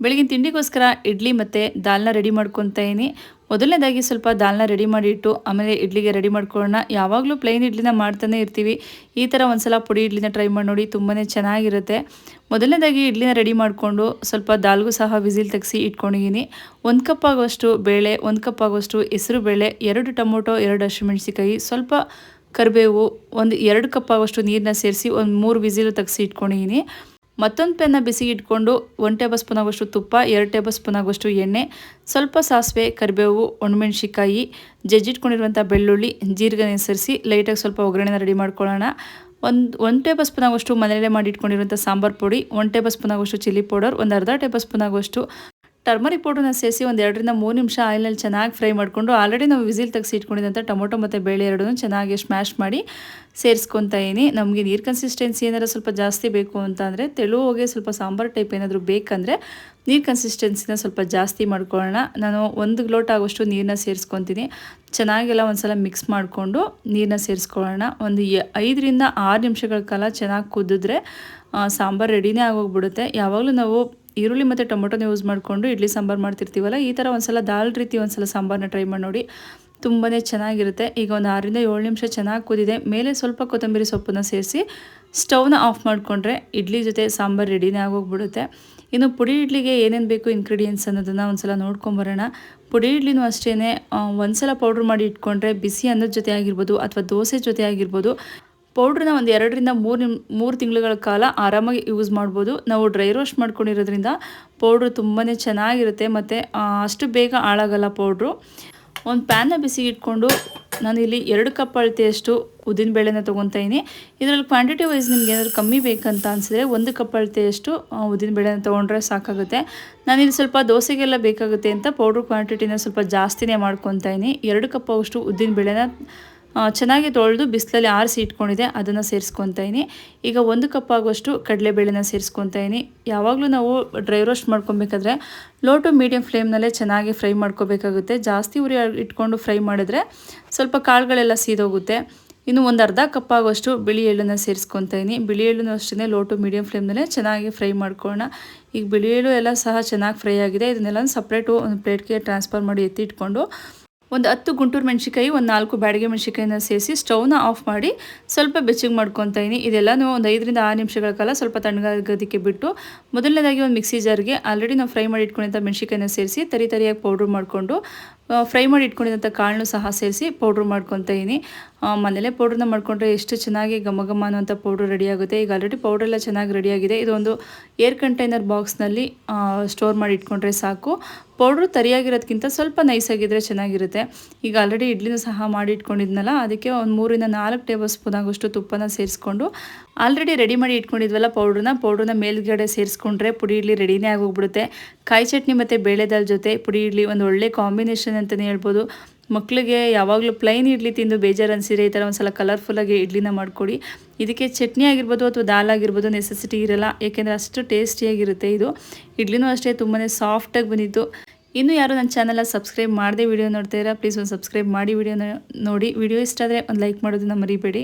ಬೆಳಗಿನ ತಿಂಡಿಗೋಸ್ಕರ ಇಡ್ಲಿ ಮತ್ತು ದಾಲ್ನ ರೆಡಿ ಮಾಡ್ಕೊತಾ ಮೊದಲನೇದಾಗಿ ಸ್ವಲ್ಪ ದಾಲ್ನ ರೆಡಿ ಮಾಡಿಟ್ಟು, ಆಮೇಲೆ ಇಡ್ಲಿಗೆ ರೆಡಿ ಮಾಡ್ಕೊಳ್ಳೋಣ. ಯಾವಾಗಲೂ ಪ್ಲೈನ್ ಇಡ್ಲಿನ ಮಾಡ್ತಾನೆ ಇರ್ತೀವಿ. ಈ ಥರ ಒಂದ್ಸಲ ಪುಡಿ ಇಡ್ಲಿನ ಟ್ರೈ ಮಾಡಿ ನೋಡಿ ತುಂಬಾ ಚೆನ್ನಾಗಿರುತ್ತೆ. ಮೊದಲನೇದಾಗಿ ಇಡ್ಲಿನ ರೆಡಿ ಮಾಡಿಕೊಂಡು ಸ್ವಲ್ಪ ದಾಲ್ಗೂ ಸಹ ವಿಸಿಲ್ ತೆಗೆಸಿ ಇಟ್ಕೊಂಡಿದ್ದೀನಿ ಒಂದು ಕಪ್ ಆಗುವಷ್ಟು ಬೇಳೆ, ಒಂದು ಕಪ್ ಆಗುವಷ್ಟು ಹೆಸರು ಬೇಳೆ, ಎರಡು ಟೊಮೊಟೊ, ಎರಡು ಹಸಿಮೆಣಸಿಕಾಯಿ ಸ್ವಲ್ಪ ಕರಿಬೇವು, ಒಂದು ಎರಡು ಕಪ್ ಆಗುವಷ್ಟು ನೀರನ್ನ ಸೇರಿಸಿ ಒಂದು ಮೂರು ವಿಸಿಲು ತೆಗೆಸಿ ಇಟ್ಕೊಂಡಿದ್ದೀನಿ ಮತ್ತೊಂದು ಪೆನ್ನ ಬಿಸಿ ಇಟ್ಕೊಂಡು ಒಂದು ಟೇಬಲ್ ಸ್ಪೂನ್ ಆಗುವಷ್ಟು ತುಪ್ಪ, ಎರಡು ಟೇಬಲ್ ಸ್ಪೂನ್ ಆಗುವಷ್ಟು ಎಣ್ಣೆ, ಸ್ವಲ್ಪ ಸಾಸಿವೆ, ಕರಿಬೇವು ಒಣಮೆಣ್ಸಿಕಾಯಿ ಜಜ್ಜಿಟ್ಕೊಂಡಿರುವಂಥ ಬೆಳ್ಳುಳ್ಳಿ ಜೀರಿಗೆ ಸೇರಿಸಿ ಲೈಟಾಗಿ ಸ್ವಲ್ಪ ಒಗ್ಗರಣೆನ ರೆಡಿ ಮಾಡ್ಕೊಳ್ಳೋಣ. ಒಂದು ಒಂದು ಟೇಬಲ್ ಸ್ಪೂನ್ ಆಗುವಷ್ಟು ಮನೆಯಲ್ಲೇ ಮಾಡಿ ಇಟ್ಕೊಂಡಿರುವಂಥ ಸಾಂಬಾರು ಪುಡಿ, ಒಂದು ಟೇಬಲ್ ಸ್ಪೂನ್ ಆಗುವಷ್ಟು ಚಿಲ್ಲಿ ಪೌಡರ್, ಒಂದು ಅರ್ಧ ಟೇಬಲ್ ಸ್ಪೂನ್ ಆಗುವಷ್ಟು ಟರ್ಮರಿಕ್ ಪೌಡ್ರನ್ನ ಸೇರಿಸಿ ಒಂದು ಎರಡರಿಂದ ಮೂರು ನಿಮಿಷ ಆಯಿಲಲ್ಲಿ ಚೆನ್ನಾಗಿ ಫ್ರೈ ಮಾಡಿಕೊಂಡು ಆಲ್ರೆಡಿ ನಾವು ವಿಸಿಲ್ ತೆಗೆಸಿ ಇಟ್ಕೊಂಡಿದ್ದಂಥ ಟೊಮೊಟೊ ಮತ್ತು ಬೇಳೆ ಎರಡೂ ಚೆನ್ನಾಗಿ ಸ್ಮ್ಯಾಶ್ ಮಾಡಿ ಸೇರಿಸ್ಕೊತಾ ಇದ್ದೀನಿ. ನಮಗೆ ನೀರು ಕನ್ಸಿಸ್ಟೆನ್ಸಿ ಏನಾದ್ರು ಸ್ವಲ್ಪ ಜಾಸ್ತಿ ಬೇಕು ಅಂತ ಅಂದರೆ ಹೋಗಿ ಸ್ವಲ್ಪ ಸಾಂಬಾರು ಟೈಪ್ ಏನಾದರೂ ಬೇಕಂದರೆ ನೀರು ಕನ್ಸಿಸ್ಟೆನ್ಸಿನ ಸ್ವಲ್ಪ ಜಾಸ್ತಿ ಮಾಡ್ಕೊಳ್ಳೋಣ. ನಾನು ಒಂದು ಲೋಟ ಆಗೋಷ್ಟು ನೀರನ್ನ ಸೇರಿಸ್ಕೊತೀನಿ. ಚೆನ್ನಾಗೆಲ್ಲ ಒಂದು ಸಲ ಮಿಕ್ಸ್ ಮಾಡಿಕೊಂಡು ನೀರನ್ನ ಸೇರಿಸ್ಕೊಳ್ಳೋಣ. ಒಂದು ಐದರಿಂದ ಆರು ನಿಮಿಷಗಳ ಕಾಲ ಚೆನ್ನಾಗಿ ಕುದಿದ್ರೆ ಸಾಂಬಾರು ರೆಡಿನೇ ಆಗೋಗ್ಬಿಡುತ್ತೆ. ಯಾವಾಗಲೂ ನಾವು ಈರುಳ್ಳಿ ಮತ್ತು ಟೊಮೊಟೊನ ಯೂಸ್ ಮಾಡಿಕೊಂಡು ಇಡ್ಲಿ ಸಾಂಬಾರು ಮಾಡ್ತಿರ್ತೀವಲ್ಲ, ಈ ಥರ ಒಂದ್ಸಲ ದಾಲ್ ರೀತಿ ಒಂದ್ಸಲ ಸಾಂಬಾರನ್ನ ಟ್ರೈ ಮಾಡಿ ನೋಡಿ ತುಂಬಾ ಚೆನ್ನಾಗಿರುತ್ತೆ. ಈಗ ಒಂದು ಆರರಿಂದ ಏಳು ನಿಮಿಷ ಚೆನ್ನಾಗಿ ಕುದಿದೆ. ಮೇಲೆ ಸ್ವಲ್ಪ ಕೊತ್ತಂಬರಿ ಸೊಪ್ಪನ್ನು ಸೇರಿಸಿ ಸ್ಟವ್ನ ಆಫ್ ಮಾಡಿಕೊಂಡ್ರೆ ಇಡ್ಲಿ ಜೊತೆ ಸಾಂಬಾರು ರೆಡಿನೇ ಆಗೋಗ್ಬಿಡುತ್ತೆ. ಇನ್ನು ಪುಡಿ ಇಡ್ಲಿಗೆ ಏನೇನು ಬೇಕು ಇಂಗ್ರೀಡಿಯೆಂಟ್ಸ್ ಅನ್ನೋದನ್ನು ಒಂದ್ಸಲ ನೋಡ್ಕೊಂಬರೋಣ. ಪುಡಿ ಇಡ್ಲಿನೂ ಅಷ್ಟೇ ಒಂದ್ಸಲ ಪೌಡ್ರ್ ಮಾಡಿ ಇಟ್ಕೊಂಡ್ರೆ ಬಿಸಿ ಅನ್ನದ ಜೊತೆ ಆಗಿರ್ಬೋದು ಅಥವಾ ದೋಸೆ ಜೊತೆ ಆಗಿರ್ಬೋದು ಪೌಡ್ರನ್ನ ಒಂದು ಎರಡರಿಂದ ಮೂರು ನಿಮ್, ಮೂರು ತಿಂಗಳುಗಳ ಕಾಲ ಆರಾಮಾಗಿ ಯೂಸ್ ಮಾಡ್ಬೋದು. ನಾವು ಡ್ರೈ ರೋಸ್ಟ್ ಮಾಡ್ಕೊಂಡಿರೋದ್ರಿಂದ ಪೌಡ್ರು ತುಂಬಾ ಚೆನ್ನಾಗಿರುತ್ತೆ ಮತ್ತು ಅಷ್ಟು ಬೇಗ ಹಾಳಾಗಲ್ಲ ಪೌಡ್ರು. ಒಂದು ಪ್ಯಾನ್ನ ಬಿಸಿ ಇಟ್ಕೊಂಡು ನಾನು ಇಲ್ಲಿ ಎರಡು ಕಪ್ ಅಳತೆಯಷ್ಟು ಉದ್ದಿನಬೇಳೆನ ತೊಗೊತಾ ಇದ್ದೀನಿ. ಇದರಲ್ಲಿ ಕ್ವಾಂಟಿಟಿ ವೈಸ್ ನಿಮ್ಗೆ ಏನಾದರೂ ಕಮ್ಮಿ ಬೇಕಂತ ಅನಿಸಿದ್ರೆ ಒಂದು ಕಪ್ ಅಳತೆಯಷ್ಟು ಉದ್ದಿನಬೇಳೆನ ತೊಗೊಂಡ್ರೆ ಸಾಕಾಗುತ್ತೆ. ನಾನಿಲ್ಲಿ ಸ್ವಲ್ಪ ದೋಸೆಗೆಲ್ಲ ಬೇಕಾಗುತ್ತೆ ಅಂತ ಪೌಡ್ರ್ ಕ್ವಾಂಟಿಟಿನ ಸ್ವಲ್ಪ ಜಾಸ್ತಿನೇ ಮಾಡ್ಕೊತಾ ಇದ್ದೀನಿ. ಎರಡು ಕಪ್ ಅಷ್ಟು ಉದ್ದಿನಬೇಳೆನ ಚೆನ್ನಾಗಿ ತೊಳೆದು ಬಿಸಿಲಲ್ಲಿ ಆರಿಸಿ ಇಟ್ಕೊಂಡಿದೆ ಅದನ್ನು ಸೇರಿಸ್ಕೊತಾ ಇದ್ದೀನಿ ಈಗ ಒಂದು ಕಪ್ ಆಗುವಷ್ಟು ಕಡಲೆಬೇಳೆನ ಸೇರಿಸ್ಕೊತಾ ಇದ್ದೀನಿ ಯಾವಾಗಲೂ ನಾವು ಡ್ರೈ ರೋಸ್ಟ್ ಮಾಡ್ಕೊಬೇಕಾದ್ರೆ ಲೋ ಟು ಮೀಡಿಯಮ್ ಫ್ಲೇಮ್ನಲ್ಲೇ ಚೆನ್ನಾಗಿ ಫ್ರೈ ಮಾಡ್ಕೋಬೇಕಾಗುತ್ತೆ. ಜಾಸ್ತಿ ಉರಿ ಇಟ್ಕೊಂಡು ಫ್ರೈ ಮಾಡಿದ್ರೆ ಸ್ವಲ್ಪ ಕಾಳುಗಳೆಲ್ಲ ಸೀದೋಗುತ್ತೆ. ಇನ್ನು ಒಂದು ಅರ್ಧ ಕಪ್ ಆಗುವಷ್ಟು ಬಿಳಿ ಎಳ್ಳನ್ನು ಸೇರಿಸ್ಕೊತಾಯಿನಿ ಬಿಳಿ ಎಳ್ಳನ್ನು ಅಷ್ಟೇ ಲೋ ಟು ಮೀಡಿಯಮ್ ಫ್ಲೇಮ್ನಲ್ಲೇ ಚೆನ್ನಾಗಿ ಫ್ರೈ ಮಾಡ್ಕೊಳ್ಳೋಣ. ಈಗ ಬಿಳಿ ಎಳ್ಳು ಎಲ್ಲ ಸಹ ಚೆನ್ನಾಗಿ ಫ್ರೈ ಆಗಿದೆ. ಇದನ್ನೆಲ್ಲ ಸಪ್ರೇಟು ಒಂದು ಪ್ಲೇಟ್ಗೆ ಟ್ರಾನ್ಸ್ಫರ್ ಮಾಡಿ ಎತ್ತಿಟ್ಕೊಂಡು ಒಂದು ಹತ್ತು ಗುಂಟೂರು ಮೆಣಸಿಕಾಯಿ ಒಂದು ನಾಲ್ಕು ಬ್ಯಾಡಿಗೆ ಮೆಣಸಿಕಾಯಿನ ಸೇರಿಸಿ ಸ್ಟವ್ನ ಆಫ್ ಮಾಡಿ ಸ್ವಲ್ಪ ಬೆಚ್ಚಗೆ ಮಾಡ್ಕೊತಾ ಇದೀನಿ. ಇದೆಲ್ಲನೂ ಒಂದು ಐದರಿಂದ ಆರು ನಿಮಿಷಗಳ ಕಾಲ ಸ್ವಲ್ಪ ತಣ್ಣಗಾಗೋದಕ್ಕೆ ಬಿಟ್ಟು ಮೊದಲನೇದಾಗಿ ಒಂದು ಮಿಕ್ಸಿ ಜಾರ್ಗೆ ಆಲ್ರೆಡಿ ನಾವು ಫ್ರೈ ಮಾಡಿ ಇಟ್ಕೊಂಡಿದ್ದ ಮೆಣಸಿಕಾಯಿನ ಸೇರಿಸಿ ತರಿ ತರಿಯಾಗಿ ಪೌಡ್ರ್ ಮಾಡಿಕೊಂಡು ಫ್ರೈ ಮಾಡಿ ಇಟ್ಕೊಂಡಿದ್ದಂಥ ಕಾಳನ್ನು ಸಹ ಸೇರಿಸಿ ಪೌಡ್ರ್ ಮಾಡ್ಕೊತಾ ಇದ್ದೀನಿ ಮನೇಲೆ ಪೌಡ್ರನ್ನ ಮಾಡಿಕೊಂಡ್ರೆ ಎಷ್ಟು ಚೆನ್ನಾಗಿ ಘಮ ಘಮ ಅನ್ನುವಂಥ ಪೌಡ್ರ್ ರೆಡಿಯಾಗುತ್ತೆ ಈಗ ಆಲ್ರೆಡಿ ಪೌಡ್ರೆಲ್ಲ ಚೆನ್ನಾಗಿ ರೆಡಿಯಾಗಿದೆ ಇದೊಂದು ಏರ್ ಕಂಟೈನರ್ ಬಾಕ್ಸ್ನಲ್ಲಿ ಸ್ಟೋರ್ ಮಾಡಿ ಇಟ್ಕೊಂಡ್ರೆ ಸಾಕು. ಪೌಡ್ರು ತರಿಯಾಗಿರೋದಕ್ಕಿಂತ ಸ್ವಲ್ಪ ನೈಸಾಗಿದ್ದರೆ ಚೆನ್ನಾಗಿರುತ್ತೆ. ಈಗ ಆಲ್ರೆಡಿ ಇಡ್ಲಿನೂ ಸಹ ಮಾಡಿ ಇಟ್ಕೊಂಡಿದ್ನಲ್ಲ, ಅದಕ್ಕೆ ಒಂದು ಮೂರಿಂದ ನಾಲ್ಕು ಟೇಬಲ್ ಸ್ಪೂನ್ ಆಗೋಷ್ಟು ತುಪ್ಪನ ಸೇರಿಸ್ಕೊಂಡು ಆಲ್ರೆಡಿ ರೆಡಿ ಮಾಡಿ ಇಟ್ಕೊಂಡಿದ್ವಲ್ಲ ಪೌಡ್ರನ್ನ ಪೌಡ್ರನ್ನ ಮೇಲ್ಗಡೆ ಸೇರಿಸ್ಕೊಂಡ್ರೆ ಪುಡಿ ಇಡ್ಲಿ ರೆಡಿನೇ ಆಗೋಗ್ಬಿಡುತ್ತೆ. ಕಾಯಿ ಚಟ್ನಿ ಮತ್ತು ಬೇಳೆದಾಲ್ ಜೊತೆ ಪುಡಿ ಇಡ್ಲಿ, ಒಂದು ಒಳ್ಳೆ ಕಾಂಬಿನೇಷನ್ ಅಂತಲೇ ಹೇಳ್ಬೋದು. ಮಕ್ಕಳಿಗೆ ಯಾವಾಗಲೂ ಪ್ಲೈನ್ ಇಡ್ಲಿ ತಿಂದು ಬೇಜಾರು ಅನಿಸಿದ್ರೆ ಈ ಥರ ಒಂದು ಸಲ ಕಲರ್ಫುಲ್ಲಾಗಿ ಇಡ್ಲಿನ ಮಾಡಿಕೊಡಿ. ಇದಕ್ಕೆ ಚಟ್ನಿ ಆಗಿರ್ಬೋದು ಅಥವಾ ದಾಲ್ ಆಗಿರ್ಬೋದು ನೆಸೆಸಿಟಿ ಇರಲ್ಲ, ಏಕೆಂದರೆ ಅಷ್ಟು ಟೇಸ್ಟಿಯಾಗಿರುತ್ತೆ ಇದು. ಇಡ್ಲಿನೂ ಅಷ್ಟೇ ತುಂಬಾ ಸಾಫ್ಟಾಗಿ ಬಂದಿತ್ತು ಇನ್ನೂ ಯಾರು ನನ್ನ ಚಾನಲ್ನ ಸಬ್ಸ್ಕ್ರೈಬ್ ಮಾಡದೆ ವಿಡಿಯೋ ನೋಡ್ತಾ ಇರೋ ಪ್ಲೀಸ್ ಒಂದು ಸಬ್ಸ್ಕ್ರೈಬ್ ಮಾಡಿ ವಿಡಿಯೋನ ನೋಡಿ. ವಿಡಿಯೋ ಇಷ್ಟ ಆದರೆ ಒಂದು ಲೈಕ್ ಮಾಡೋದನ್ನ ಮರಿಬೇಡಿ.